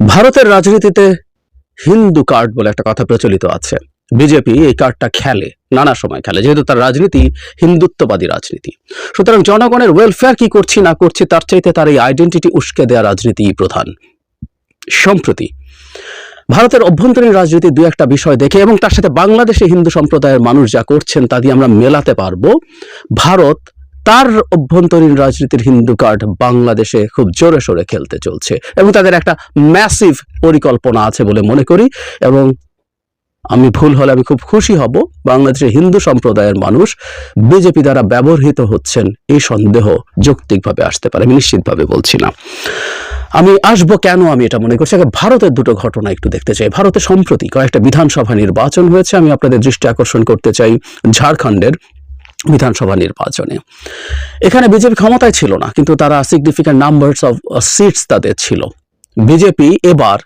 ভারতের রাজনীতিতে হিন্দু কার্ড বলে একটা কথা প্রচলিত আছে। বিজেপি এই কার্ডটা খেলে, নানা সময় খেলে, যেহেতু তার রাজনীতি হিন্দুত্ববাদী রাজনীতি। সুতরাং জনগণের ওয়েলফেয়ার কি করছি না করছি, তার চাইতে তার এই আইডেন্টিটি উস্কে দেওয়া রাজনীতি প্রধান। সম্প্রতি ভারতের অভ্যন্তরীণ রাজনীতি দু একটা বিষয় দেখে এবং তার সাথে বাংলাদেশে হিন্দু সম্প্রদায়ের মানুষ যা করছেন তা দিয়ে আমরা মেলাতে পারব। ভারত তার অভ্যন্তরীণ রাজনীতির হিন্দু কার্ড বাংলাদেশে খুব জোরে সোরে খেলতে চলছে এবং তাদের একটা ম্যাসিভ পরিকল্পনা আছে বলে মনে করি এবং আমি ভুল হলে আমি খুব খুশি হব। বাংলাদেশের হিন্দু সম্প্রদায়ের মানুষ বিজেপি দ্বারা ব্যবহৃত হচ্ছেন এই সন্দেহ যৌক্তিকভাবে আসতে পারে, আমি নিশ্চিতভাবে বলছি না। আমি আসব কেন আমি এটা মনে করছি? ভারতের দুটো ঘটনা একটু দেখতে চাই। ভারতে সম্প্রতি কয়েকটা বিধানসভা নির্বাচন হয়েছে। আমি আপনাদের দৃষ্টি আকর্ষণ করতে চাই ঝাড়খণ্ডের। বিধানসভা নির্বাচনে। এখানে বিজেপি ক্ষমতায় ছিল না, কিন্তু তারা সিগনিফিক্যান্ট নাম্বারস অফ সিটস তাদের ছিল। বিজেপি এবার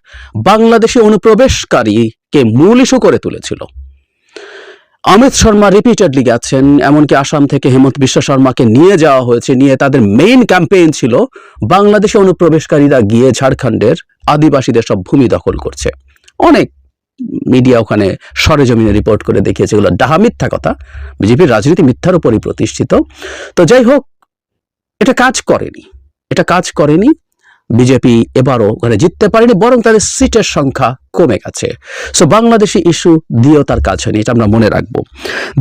বাংলাদেশি অনুপ্রবেশকারীকে মূল ইস্যু করে তুলেছিল। অমিত শর্মা রিপিটেডলি গেছেন, এমনকি আসাম থেকে হেমন্ত বিশ্ব শর্মাকে নিয়ে যাওয়া হয়েছে, নিয়ে তাদের মেইন ক্যাম্পেইন ছিল বাংলাদেশে অনুপ্রবেশকারীরা গিয়ে ঝাড়খণ্ডের আদিবাসীদের সব ভূমি দখল করছে। অনেক মিডিয়া ওখানে সরেজমিনে রিপোর্ট করে দেখিয়েছে, এগুলো ডাহা মিথ্যা কথা। বিজেপির রাজনীতি মিথ্যার উপরই প্রতিষ্ঠিত। তো যাই হোক, এটা কাজ করেনি। এটা কাজ করেনি। বিজেপি এবারও ওখানে জিততে পারেনি, বরং তাদের সিটের সংখ্যা কমে গেছে। সো বাংলাদেশি ইস্যু দিয়েও তার কাজ হয়নি, এটা আমরা মনে রাখব।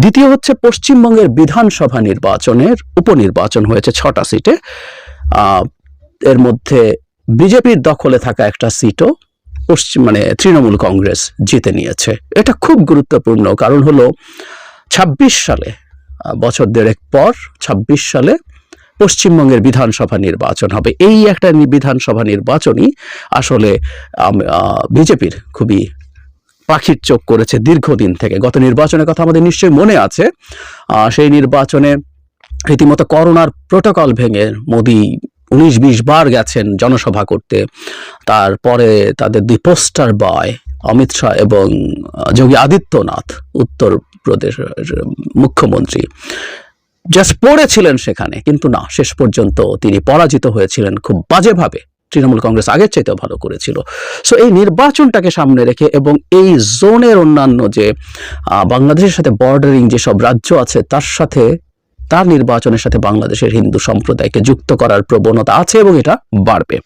দ্বিতীয় হচ্ছে, পশ্চিমবঙ্গের বিধানসভা নির্বাচনের উপনির্বাচন হয়েছে ছটা সিটে। এর মধ্যে বিজেপির দখলে থাকা একটা সিটও পশ্চিম মানে তৃণমূল কংগ্রেস জিতে নিয়েছে। এটা খুব গুরুত্বপূর্ণ কারণ হলো ছাব্বিশ সালে বছর দেড়েক পর ছাব্বিশ সালে পশ্চিমবঙ্গের বিধানসভা নির্বাচন হবে। এই একটা বিধানসভা নির্বাচনই আসলে বিজেপির খুবই পাখির চোখ করেছে দীর্ঘদিন থেকে। গত নির্বাচনের কথা আমাদের নিশ্চয়ই মনে আছে। সেই নির্বাচনে রীতিমতো করোনার প্রোটোকল ভেঙে মোদি উনিশ বিশ বার গেছেন জনসভা করতে। তারপরে তাদের দুই পোস্টার বয় অমিত শাহ এবং যোগী আদিত্যনাথ উত্তরপ্রদেশের মুখ্যমন্ত্রী। জাস্ট পড়েছিলেন সেখানে, কিন্তু না, শেষ পর্যন্ত তিনি পরাজিত হয়েছিলেন খুব বাজেভাবে। তৃণমূল কংগ্রেস আগের চাইতেও ভালো করেছিল। সো এই নির্বাচনটাকে সামনে রেখে এবং এই জোনের অন্যান্য যে বাংলাদেশের সাথে বর্ডারিং যেসব রাজ্য আছে, তার সাথে তার নির্বাচনের সাথে বাংলাদেশের হিন্দু সম্প্রদায়কে যুক্ত করার প্রবণতা আছে এবং এটা বাড়বে।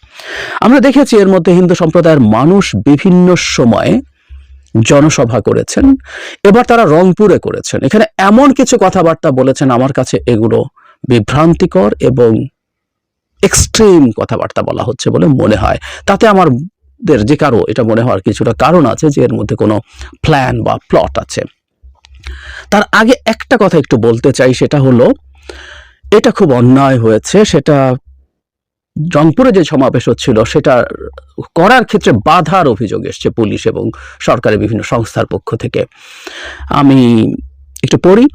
আমরা দেখেছি এর মধ্যে হিন্দু সম্প্রদায়ের মানুষ বিভিন্ন সময়ে জনসভা করেছেন, এবার তারা রংপুরে করেছেন। এখানে এমন কিছু কথাবার্তা বলেছেন, আমার কাছে এগুলো বিভ্রান্তিকর এবং এক্সট্রিম কথাবার্তা বলা হচ্ছে বলে মনে হয়। তাতে আমার দের যে কারও, এটা মনে হওয়ার কিছুটা কারণ আছে যে এর মধ্যে কোনো প্ল্যান বা প্লট আছে। তার আগে একটা কথা একটু বলতে চাই, সেটা হলো, এটা খুব অন্যায় হয়েছে, সেটা রংপুরে যে সমাবেশ হচ্ছিল, সেটা করার ক্ষেত্রে বাধার অভিযোগ এসছে পুলিশ এবং সরকারের বিভিন্ন সংস্থার পক্ষ থেকে। আমি একটু পড়ি।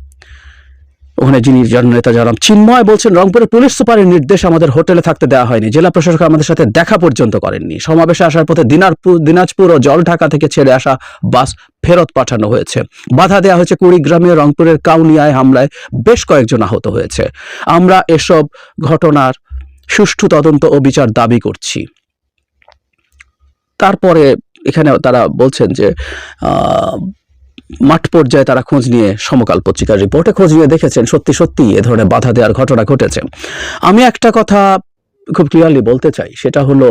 ওখানে যিনি জননেতা জনাব চিন্ময় বলছেন, রংপুরের পুলিশ সুপারের নির্দেশ আমাদের হোটেলে থাকতে দেওয়া হয়নি। জেলা প্রশাসক আমাদের সাথে দেখা পর্যন্ত করেননি। সমাবেশে আসার পথে দিনাজপুর দিনাজপুর ও জল ঢাকা থেকে ছেড়ে আসা বাস ফেরত পাঠানো হয়েছে। বাধা দেওয়া হয়েছে কুড়িগ্রামে রংপুরের কাউনিয়ায় হামলায় বেশ কয়েকজন আহত হয়েছে। আমরা এসব ঘটনার সুষ্ঠু তদন্ত ও বিচার দাবি করছি। তারপরে এখানে তারা বলছেন যে মাঠ পর্যায়ে তারা খোঁজ নিয়ে সমকাল পত্রিকার রিপোর্টে খোঁজ নিয়ে দেখেছেন, সত্যি সত্যি এ ধরনের বাধা দেওয়ার ঘটনা ঘটেছে। আমি একটা কথা খুব ক্লিয়ারলি বলতে চাই, সেটা হলো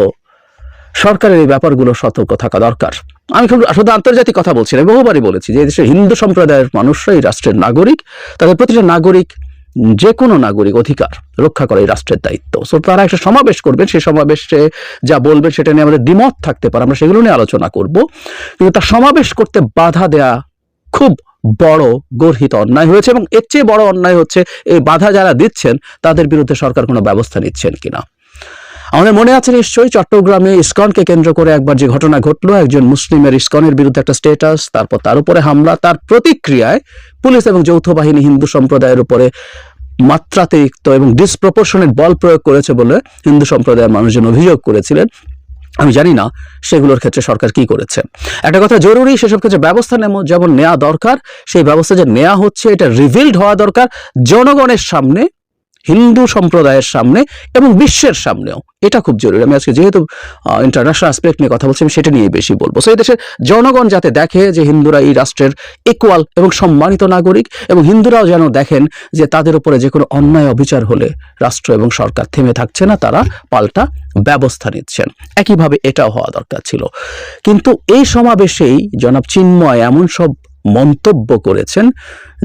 সরকারের এই ব্যাপারগুলো সতর্ক থাকা দরকার। আমি খুব শুধু আন্তর্জাতিক কথা বলছি না বহুবারই বলেছি যে দেশের হিন্দু সম্প্রদায়ের মানুষরা এই রাষ্ট্রের নাগরিক, তাদের প্রতিটা নাগরিক যে কোনো নাগরিক অধিকার রক্ষা করা এই রাষ্ট্রের দায়িত্ব। সো তারা একটা সমাবেশ করবেন, সেই সমাবেশে যা বলবেন সেটা নিয়ে আমাদের দ্বিমত থাকতে পারে, আমরা সেগুলো নিয়ে আলোচনা করব। কিন্তু তার সমাবেশ করতে বাধা দেয়া খুব বড় গর্হিত অন্যায় হয়েছে এবং এর চেয়ে বড় অন্যায় হচ্ছে এই বাধা যারা দিচ্ছেন, তাদের বিরুদ্ধে সরকার কোনো ব্যবস্থা নিচ্ছেন কিনা? আমাদের মনে আছে নিশ্চয়ই চট্টগ্রামে ইস্কনকে কেন্দ্র করে একবার যে ঘটনা ঘটলো, একজন মুসলিমের ইস্কনের বিরুদ্ধে একটা স্টেটাস তারপর তার উপরে হামলা, তার প্রতিক্রিয়ায় পুলিশ এবং যৌথ বাহিনী হিন্দু সম্প্রদায়ের উপরে মাত্রাতিরিক্ত এবং ডিসপ্রপোর্শনেট বল প্রয়োগ করেছে বলে হিন্দু সম্প্রদায়ের মানুষজন অভিযোগ করেছিলেন। আমি জানি না সেগুলোর ক্ষেত্রে সরকার কি করেছে। একটা কথা জরুরি, সেসব ক্ষেত্রে ব্যবস্থা নেব যেমন নেওয়া দরকার, সেই ব্যবস্থা যে নেওয়া হচ্ছে, এটা রিভিল্ড হওয়া দরকার, জনগণের সামনে হিন্দু সম্প্রদায়ের সামনে এবং বিশ্বের সামনেও। এটা খুব জরুরি। আমি আজকে যেহেতু ইন্টারন্যাশনাল আসপেক্ট নিয়ে কথা বলছি, আমি সেটা নিয়ে বেশি বলব। সেই দেশের জনগণ যাতে দেখে যে হিন্দুরা এই রাষ্ট্রের ইকুয়াল এবং সম্মানিত নাগরিক এবং হিন্দুরাও যেন দেখেন যে তাদের উপরে যে কোনো অন্যায় অবিচার হলে রাষ্ট্র এবং সরকার থেমে থাকছে না, তারা পাল্টা ব্যবস্থা নিচ্ছেন। একইভাবে এটাও হওয়া দরকার ছিল। কিন্তু এই সমাবেশেই জনাব চিন্ময় এমন সব মন্তব্য করেছেন,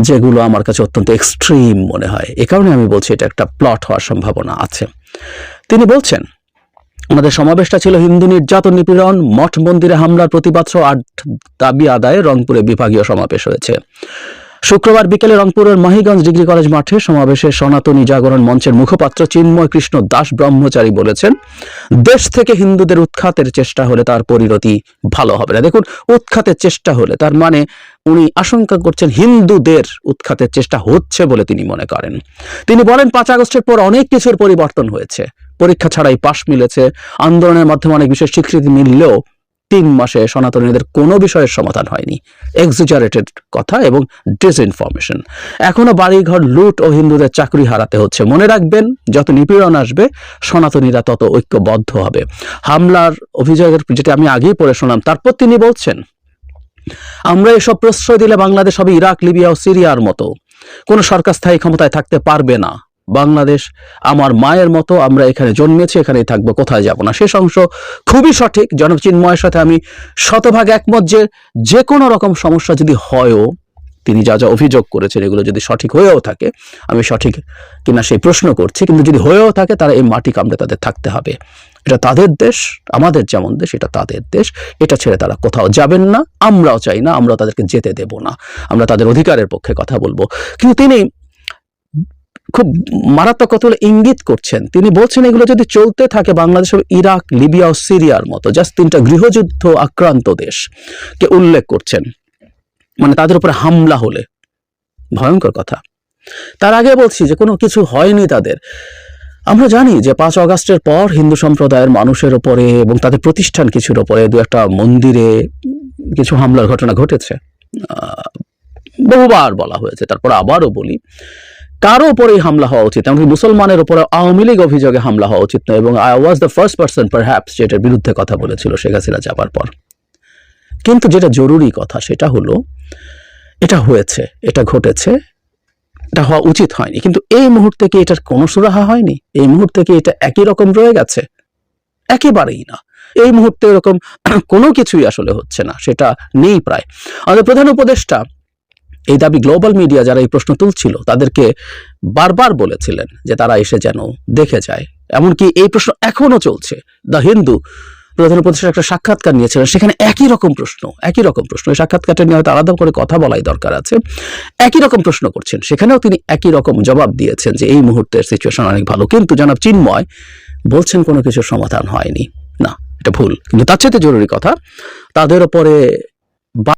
যেগুলো আমার কাছে অত্যন্ত এক্সট্রিম মনে হয়। এ কারণে আমি বলছি এটা একটা প্লট হওয়ার সম্ভাবনা আছে। তিনি বলছেন, আমাদের সমাবেশটা ছিল হিন্দু নির্যাতন নিপীড়ন মঠ মন্দিরে হামলার প্রতিবাদ সহ আট দাবি আদায়ে রংপুরে বিভাগীয় সমাবেশ হয়েছে। শুক্রবার বিকেলে রংপুরের মাহিগঞ্জ ডিগ্রি কলেজ মাঠে সমাবেশে সনাতনী জাগরণ মঞ্চের মুখপাত্র চিন্ময় কৃষ্ণ দাস ব্রহ্মচারী বলেছেন, দেশ থেকে হিন্দুদের উৎখাতের চেষ্টা হলে তার পরিণতি ভালো হবে না। দেখুন, উৎখাতের চেষ্টা হলে, তার মানে উনি আশঙ্কা করছেন হিন্দুদের উৎখাতের চেষ্টা হচ্ছে বলে তিনি মনে করেন। তিনি বলেন, পাঁচ আগস্টের পর অনেক কিছুর পরিবর্তন হয়েছে। পরীক্ষা ছাড়াই পাশ মিলেছে। আন্দোলনের মাধ্যমে অনেক বিষয় স্বীকৃতি মিললেও তিন মাসে সনাতনীদের কোনো বিষয়ের সমাধান হয়নি। এক্সিজারেটেড কথা এবং ডিসইনফরমেশন এখনও বাড়িঘর লুট ও হিন্দুদের চাকরি হারাতে হচ্ছে। মনে রাখবেন, যত নিপীড়ন আসবে, সনাতনীরা তত ঐক্যবদ্ধ হবে। হামলার অভিযোগের যেটা আমি আগেই পড়ে শোনাম তারপর তিনি বলছেন, আমরা এসব প্রশ্রয় দিলে বাংলাদেশ হবে ইরাক, লিবিয়া ও সিরিয়ার মতো। কোনো সরকার স্থায়ী ক্ষমতায় থাকতে পারবে না। বাংলাদেশ, আমার মায়ের মতো আমরা এখানে জন্মেছি, এখানেই থাকব, কোথায় যাব না? শেষ অংশ খুবই সঠিক জনক চিন্ময়ের সাথে আমি শতভাগ একমত যে যে কোনো রকম সমস্যা যদি হয়ও, তিনি যা যা অভিযোগ করেছেন, এগুলো যদি সঠিক হয়েও থাকে, আমি সঠিক কিনা সেই প্রশ্ন করছি, কিন্তু যদি হয়েও থাকে তারা এই মাটি কামড়ে তাদের থাকতে হবে। এটা তাদের দেশ, আমাদের যেমন দেশ, এটা তাদের দেশ, এটা ছেড়ে তারা কোথাও যাবেন না, আমরাও চাই না আমরা তাদেরকে যেতে দেব না, আমরা তাদের অধিকারের পক্ষে কথা বলব। কিন্তু তিনি খুব মারাত্মক কথা হলো ইঙ্গিত করছেন। তিনি বলছেন, এগুলো যদি চলতে থাকে, বাংলাদেশ হবে ইরাক, লিবিয়া ও সিরিয়ার মতো। জাস্ট তিনটা গৃহযুদ্ধ আক্রান্ত দেশ। কে উল্লেখ করছেন। মানে তাদের উপরে হামলা হলে। ভয়ঙ্কর কথা। তার আগে বলছি যে, কোনো কিছু হয়নি তাদের। আমরা জানি যে, পাঁচ অগাস্টের পর হিন্দু সম্প্রদায়ের মানুষের ওপরে এবং তাদের প্রতিষ্ঠান কিছুর ওপরে দু একটা মন্দিরে কিছু হামলার ঘটনা ঘটেছে। বহুবার বলা হয়েছে। তারপর আবারও বলি কারও উপরেই হামলা হওয়া উচিত, এমনকি মুসলমানের উপরে আওয়ামী লীগ অভিযোগে হামলা হওয়া উচিত নয়, এবং I was the first person perhaps যেটার বিরুদ্ধে কথা বলেছিল শেখ হাসিনা যাবার পর। কিন্তু যেটা জরুরি কথা সেটা হলো, এটা হয়েছে, এটা ঘটেছে, এটা হওয়া উচিত হয়নি। কিন্তু এই মুহূর্তে কি এটার কোনো সুরাহা হয়নি? এই মুহূর্তে কি এটা একই রকম রয়ে গেছে? একেবারেই না। এই মুহূর্তে এরকম কোনো কিছুই আসলে হচ্ছে না, সেটা নেই প্রায়। আমাদের প্রধান উপদেষ্টা এই দাবি গ্লোবাল মিডিয়া যারা এই প্রশ্ন তুলছিল, তাদেরকে বারবার বলেছিলেন যে তারা এসে যেন দেখে যায়। এমনকি এই প্রশ্ন এখনও চলছে। দ্য হিন্দু প্রধান একটা সাক্ষাৎকার নিয়েছিলেন, সেখানে একই রকম প্রশ্ন, একই রকম প্রশ্ন। এই সাক্ষাৎকারটা নিয়ে হয়তো আলাদা করে কথা বলাই দরকার আছে। একই রকম প্রশ্ন করছেন, সেখানেও তিনি একই রকম জবাব দিয়েছেন যে এই মুহূর্তের সিচুয়েশন অনেক ভালো। কিন্তু জনাব চিন্ময় বলছেন কোনো কিছুর সমাধান হয়নি। না, এটা ভুল। কিন্তু তার চাইতে জরুরি কথা, তাদের ওপরে